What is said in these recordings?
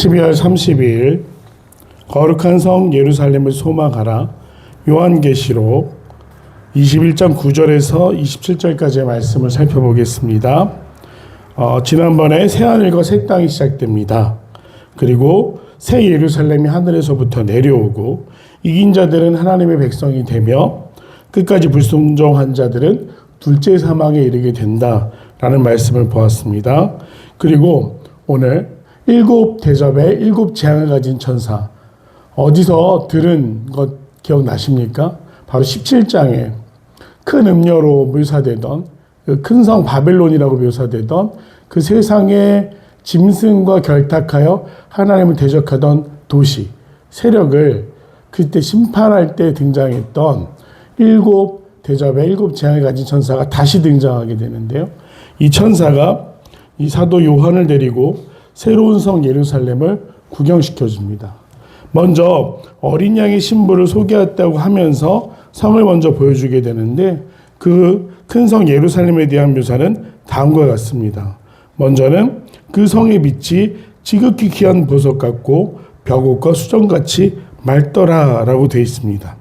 12월 30일 거룩한 성 예루살렘을 소망하라 요한계시록 21장 9절에서 27절까지의 말씀을 살펴보겠습니다. 어, 지난번에 새하늘과 새 땅이 시작됩니다. 그리고 새 예루살렘이 하늘에서부터 내려오고 이긴 자들은 하나님의 백성이 되며 끝까지 불순종한 자들은 둘째 사망에 이르게 된다라는 말씀을 보았습니다. 그리고 오늘 일곱 대접에 일곱 재앙을 가진 천사 어디서 들은 것 기억나십니까? 바로 17장에 큰 음료로 묘사되던 그 큰 성 바벨론이라고 묘사되던 그 세상의 짐승과 결탁하여 하나님을 대적하던 도시 세력을 그때 심판할 때 등장했던 일곱 대접에 일곱 재앙을 가진 천사가 다시 등장하게 되는데요. 이 천사가 이 사도 요한을 데리고 새로운 성 예루살렘을 구경시켜 줍니다. 먼저 어린 양의 신부를 소개했다고 하면서 성을 먼저 보여주게 되는데 그 큰 성 예루살렘에 대한 묘사는 다음과 같습니다. 먼저는 그 성의 빛이 지극히 귀한 보석 같고 벽옥과 수정같이 맑더라라고 되어 있습니다.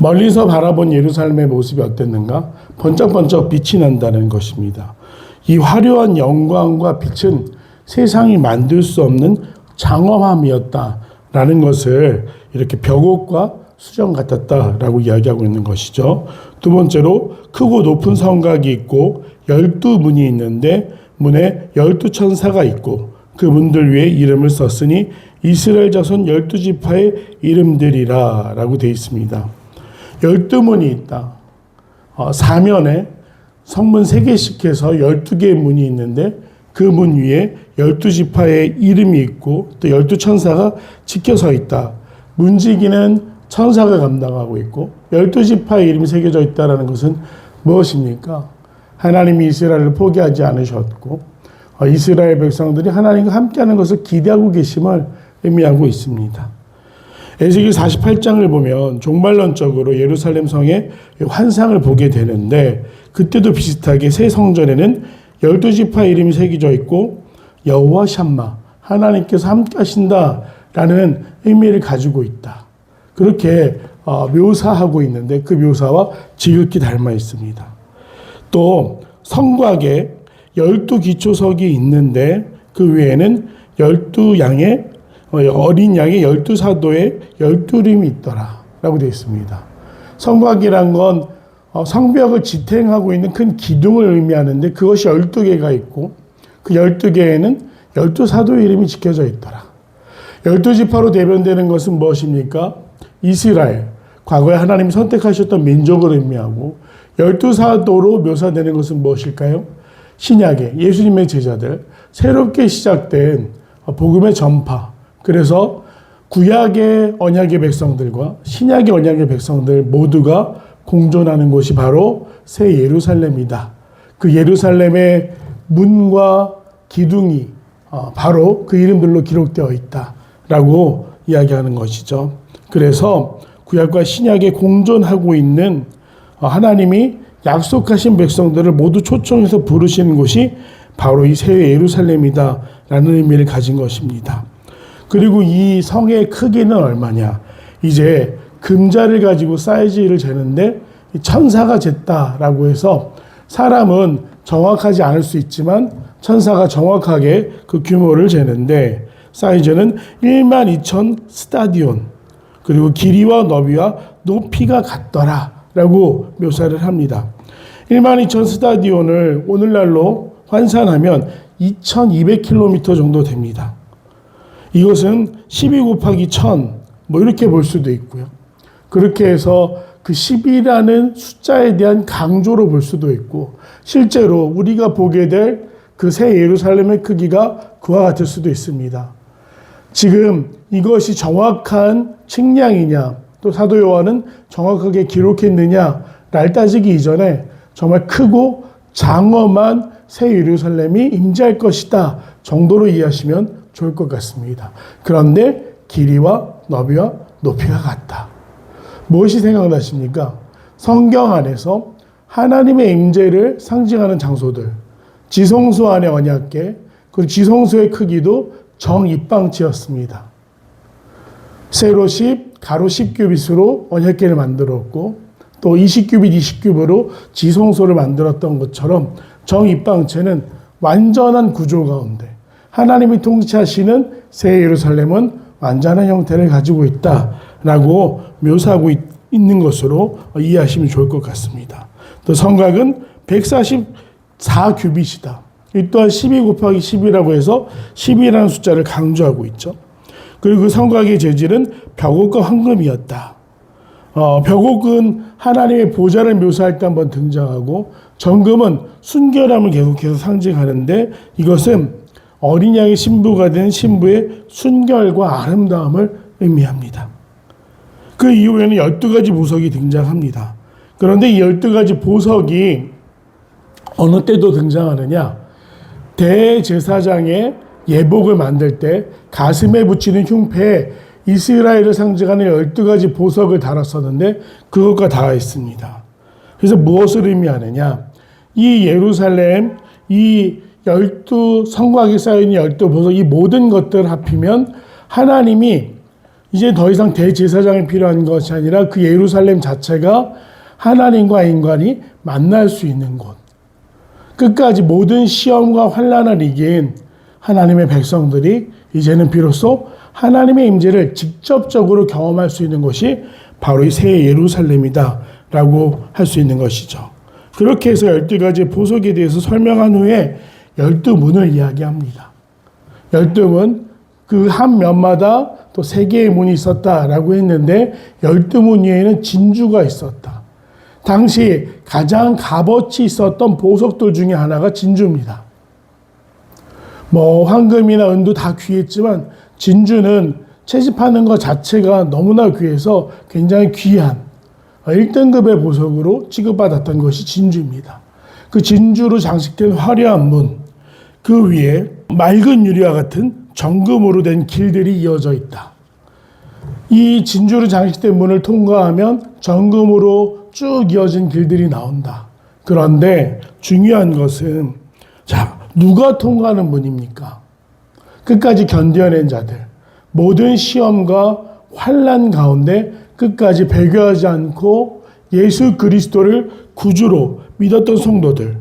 멀리서 바라본 예루살렘의 모습이 어땠는가? 번쩍번쩍 빛이 난다는 것입니다. 이 화려한 영광과 빛은 세상이 만들 수 없는 장엄함이었다라는 것을 이렇게 벽옥과 수정 같았다라고 이야기하고 있는 것이죠. 두 번째로 크고 높은 성곽이 있고 열두 문이 있는데 문에 열두 천사가 있고 그 문들 위에 이름을 썼으니 이스라엘 자손 열두 지파의 이름들이라라고 되어 있습니다. 열두 문이 있다. 어, 사면에 성문 세 개씩 해서 열두 개의 문이 있는데 그 문 위에 열두 지파의 이름이 있고 또 열두 천사가 지켜 서 있다. 문지기는 천사가 감당하고 있고 열두 지파의 이름이 새겨져 있다라는 것은 무엇입니까? 하나님이 이스라엘을 포기하지 않으셨고 어, 이스라엘 백성들이 하나님과 함께하는 것을 기대하고 계심을 의미하고 있습니다. 에스겔 48장을 보면 종말론적으로 예루살렘 성의 환상을 보게 되는데 그때도 비슷하게 새 성전에는 열두 지파 이름이 새겨져 있고 여호와 샴마 하나님께서 함께 하신다라는 의미를 가지고 있다. 그렇게 어, 묘사하고 있는데 그 묘사와 지극히 닮아 있습니다. 또 성곽에 열두 기초석이 있는데 그 외에는 열두 양의 어, 어린 양의 열두 사도의 열두 림이 있더라라고 되어 있습니다. 성곽이란 건 어, 성벽을 지탱하고 있는 큰 기둥을 의미하는데 그것이 열두 개가 있고 그 열두 개에는 열두 사도의 이름이 지켜져 있더라. 열두 지파로 대변되는 것은 무엇입니까? 이스라엘. 과거에 하나님이 선택하셨던 민족을 의미하고 열두 사도로 묘사되는 것은 무엇일까요? 신약의 예수님의 제자들, 새롭게 시작된 복음의 전파. 그래서 구약의 언약의 백성들과 신약의 언약의 백성들 모두가 공존하는 곳이 바로 새 예루살렘이다. 그 예루살렘의 문과 기둥이 어, 바로 그 이름들로 기록되어 있다라고 이야기하는 것이죠. 그래서 구약과 신약에 공존하고 있는 어, 하나님이 약속하신 백성들을 모두 초청해서 부르시는 곳이 바로 이 새 예루살렘이다라는 의미를 가진 것입니다. 그리고 이 성의 크기는 얼마냐? 이제 금자를 가지고 사이즈를 재는데 천사가 쟀다라고 해서 사람은 정확하지 않을 수 있지만 천사가 정확하게 그 규모를 재는데 사이즈는 1만 2천 스타디온 그리고 길이와 너비와 높이가 같더라라고 묘사를 합니다. 1만 2천 스타디온을 오늘날로 환산하면 2,200km 정도 됩니다. 이것은 12 곱하기 1000, 뭐 이렇게 볼 수도 있고요. 그렇게 해서 그 10이라는 숫자에 대한 강조로 볼 수도 있고, 실제로 우리가 보게 될 그 새 예루살렘의 크기가 그와 같을 수도 있습니다. 지금 이것이 정확한 측량이냐, 또 사도 요한은 정확하게 기록했느냐를 따지기 이전에 정말 크고 장엄한 새 예루살렘이 임재할 것이다 정도로 이해하시면 좋을 것 같습니다. 그런데 길이와 너비와 높이가 같다. 무엇이 생각나십니까? 성경 안에서 하나님의 임재를 상징하는 장소들, 지성소 안의 언약궤, 그리고 지성소의 크기도 정입방치였습니다. 세로 10, 가로 10규빗으로 언약궤를 만들었고 또 20규빗, 20규빗으로 지성소를 만들었던 것처럼 정입방체는 완전한 구조 가운데 하나님이 통치하시는 새 예루살렘은 완전한 형태를 가지고 있다 라고 묘사하고 있, 는 것으로 이해하시면 좋을 것 같습니다. 또 성곽은 144규빗이다. 이 또한 12 곱하기 10이라고 해서 10이라는 숫자를 강조하고 있죠. 그리고 그 성곽의 재질은 벽옥과 황금이었다. 어, 벽옥은 하나님의 보좌를 묘사할 때 한번 등장하고 정금은 순결함을 계속해서 상징하는데 이것은 어린 양의 신부가 된 신부의 순결과 아름다움을 의미합니다. 그 이후에는 12가지 보석이 등장합니다. 그런데 이 12가지 보석이 어느 때도 등장하느냐? 대제사장의 예복을 만들 때 가슴에 붙이는 흉패에 이스라엘을 상징하는 12가지 보석을 달았었는데 그것과 닿아 있습니다. 그래서 무엇을 의미하느냐? 이 예루살렘, 이 열두 성곽에 쌓인 열두 보석, 이 모든 것들을 합히면 하나님이 이제 더 이상 대제사장이 필요한 것이 아니라 그 예루살렘 자체가 하나님과 인간이 만날 수 있는 곳. 끝까지 모든 시험과 환란을 이긴 하나님의 백성들이 이제는 비로소 하나님의 임재를 직접적으로 경험할 수 있는 것이 바로 이 새 예루살렘이다라고 할 수 있는 것이죠. 그렇게 해서 12가지 보석에 대해서 설명한 후에 12문을 이야기합니다. 12문 그 한 면마다 또 세 개의 문이 있었다라고 했는데 12문 위에는 진주가 있었다. 당시 가장 값어치 있었던 보석들 중에 하나가 진주입니다. 뭐 황금이나 은도 다 귀했지만 진주는 채집하는 것 자체가 너무나 귀해서 굉장히 귀한 1등급의 보석으로 취급받았던 것이 진주입니다. 그 진주로 장식된 화려한 문, 그 위에 맑은 유리와 같은 정금으로 된 길들이 이어져 있다. 이 진주로 장식된 문을 통과하면 정금으로 쭉 이어진 길들이 나온다. 그런데 중요한 것은 자, 누가 통과하는 문입니까? 끝까지 견뎌낸 자들, 모든 시험과 환란 가운데 끝까지 배교하지 않고 예수 그리스도를 구주로 믿었던 성도들,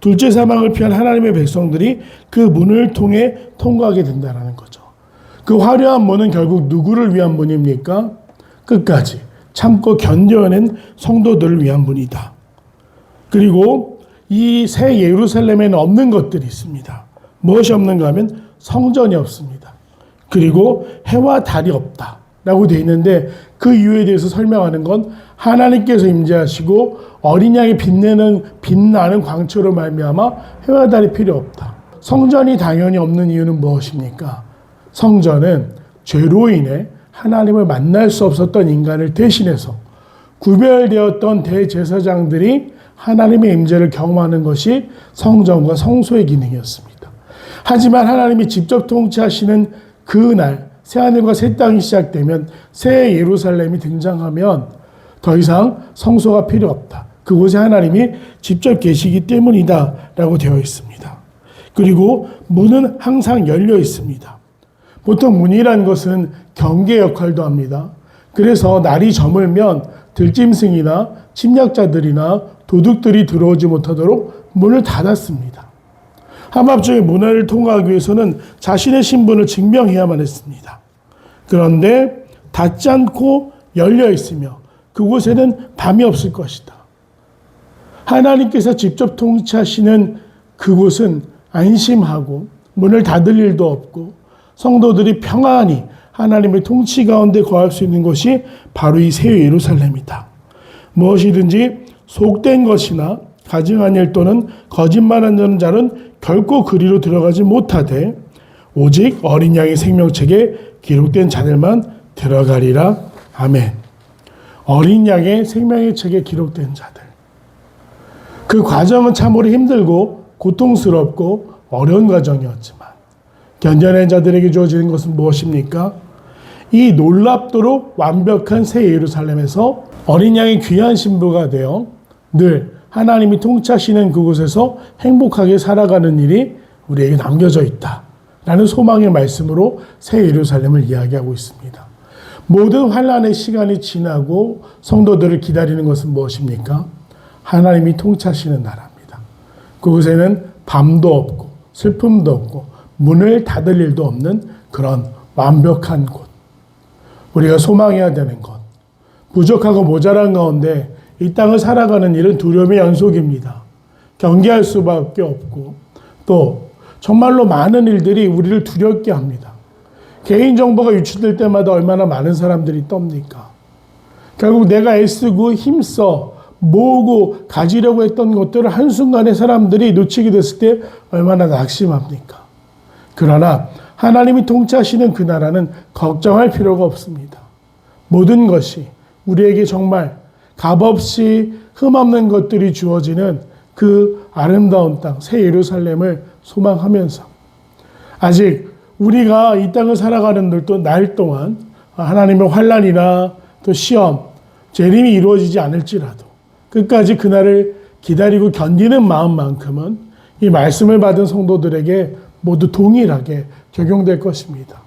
둘째 사망을 피한 하나님의 백성들이 그 문을 통해 통과하게 된다는 거죠. 그 화려한 문은 결국 누구를 위한 문입니까? 끝까지 참고 견뎌낸 성도들을 위한 문이다. 그리고 이 새 예루살렘에는 없는 것들이 있습니다. 무엇이 없는가 하면 성전이 없습니다. 그리고 해와 달이 없다. 라고 되어 있는데 그 이유에 대해서 설명하는 건 하나님께서 임재하시고 어린 양이 빛내는 빛나는 광초로 말미암아 해와 달이 필요 없다. 성전이 당연히 없는 이유는 무엇입니까? 성전은 죄로 인해 하나님을 만날 수 없었던 인간을 대신해서 구별되었던 대제사장들이 하나님의 임재를 경험하는 것이 성전과 성소의 기능이었습니다. 하지만 하나님이 직접 통치하시는 그날 새하늘과 새 땅이 시작되면 새 예루살렘이 등장하면 더 이상 성소가 필요 없다. 그곳에 하나님이 직접 계시기 때문이다라고 되어 있습니다. 그리고 문은 항상 열려 있습니다. 보통 문이란 것은 경계 역할도 합니다. 그래서 날이 저물면 들짐승이나 침략자들이나 도둑들이 들어오지 못하도록 문을 닫았습니다. 한밤중에 문화를 통과하기 위해서는 자신의 신분을 증명해야만 했습니다. 그런데 닫지 않고 열려 있으며 그곳에는 밤이 없을 것이다. 하나님께서 직접 통치하시는 그곳은 안심하고 문을 닫을 일도 없고 성도들이 평안히 하나님의 통치 가운데 거할 수 있는 것이 바로 이 새 예루살렘이다. 무엇이든지 속된 것이나 가증한 일 또는 거짓말하는 자는 결코 그리로 들어가지 못하되 오직 어린 양의 생명책에 기록된 자들만 들어가리라. 아멘. 어린 양의 생명의 책에 기록된 자들. 그 과정은 참으로 힘들고 고통스럽고 어려운 과정이었지만 견뎌낸 자들에게 주어지는 것은 무엇입니까? 이 놀랍도록 완벽한 새 예루살렘에서 어린 양의 귀한 신부가 되어 늘 하나님이 통치하시는 그곳에서 행복하게 살아가는 일이 우리에게 남겨져 있다. 라는 소망의 말씀으로 새 예루살렘을 이야기하고 있습니다. 모든 환란의 시간이 지나고 성도들을 기다리는 것은 무엇입니까? 하나님이 통치하시는 나라입니다. 그곳에는 밤도 없고 슬픔도 없고 문을 닫을 일도 없는 그런 완벽한 곳. 우리가 소망해야 되는 것. 부족하고 모자란 가운데 이 땅을 살아가는 일은 두려움의 연속입니다. 경계할 수밖에 없고 또 정말로 많은 일들이 우리를 두렵게 합니다. 개인정보가 유출될 때마다 얼마나 많은 사람들이 떱니까? 결국 내가 애쓰고 힘써 모으고 가지려고 했던 것들을 한순간에 사람들이 놓치게 됐을 때 얼마나 낙심합니까? 그러나 하나님이 통치하시는 그 나라는 걱정할 필요가 없습니다. 모든 것이 우리에게 정말 값없이 흠없는 것들이 주어지는 그 아름다운 땅, 새 예루살렘을 소망하면서 아직 우리가 이 땅을 살아가는 날 동안 하나님의 환란이나 또 시험, 재림이 이루어지지 않을지라도 끝까지 그날을 기다리고 견디는 마음만큼은 이 말씀을 받은 성도들에게 모두 동일하게 적용될 것입니다.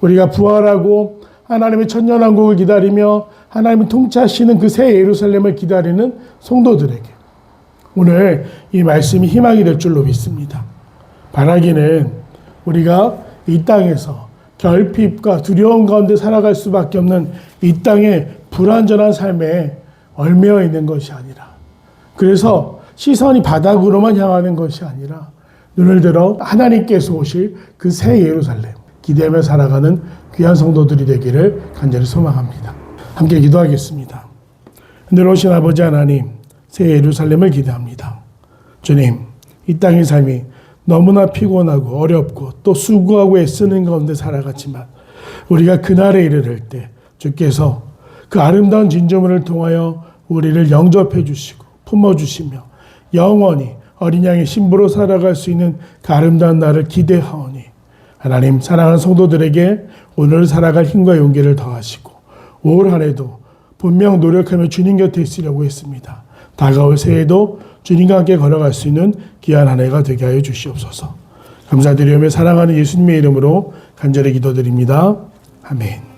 우리가 부활하고 하나님의 천년왕국을 기다리며 하나님이 통치하시는 그 새 예루살렘을 기다리는 성도들에게 오늘 이 말씀이 희망이 될 줄로 믿습니다. 바라기는 우리가 이 땅에서 결핍과 두려움 가운데 살아갈 수밖에 없는 이 땅의 불완전한 삶에 얽매여 있는 것이 아니라 그래서 시선이 바닥으로만 향하는 것이 아니라 눈을 들어 하나님께서 오실 그 새 예루살렘 기대하며 살아가는 귀한 성도들이 되기를 간절히 소망합니다. 함께 기도하겠습니다. 늘 오신 아버지 하나님 새 예루살렘을 기대합니다. 주님 이 땅의 삶이 너무나 피곤하고 어렵고 또 수고하고 애쓰는 가운데 살아갔지만 우리가 그날에 이르를 때 주께서 그 아름다운 진조문을 통하여 우리를 영접해 주시고 품어 주시며 영원히 어린 양의 신부로 살아갈 수 있는 그 아름다운 날을 기대하오니 하나님 사랑하는 성도들에게 오늘 살아갈 힘과 용기를 더하시고 올 한해도 분명 노력하며 주님 곁에 있으려고 했습니다. 다가올 새해도 주님과 함께 걸어갈 수 있는 귀한 한 해가 되게 하여 주시옵소서. 감사드리며 사랑하는 예수님의 이름으로 간절히 기도드립니다. 아멘.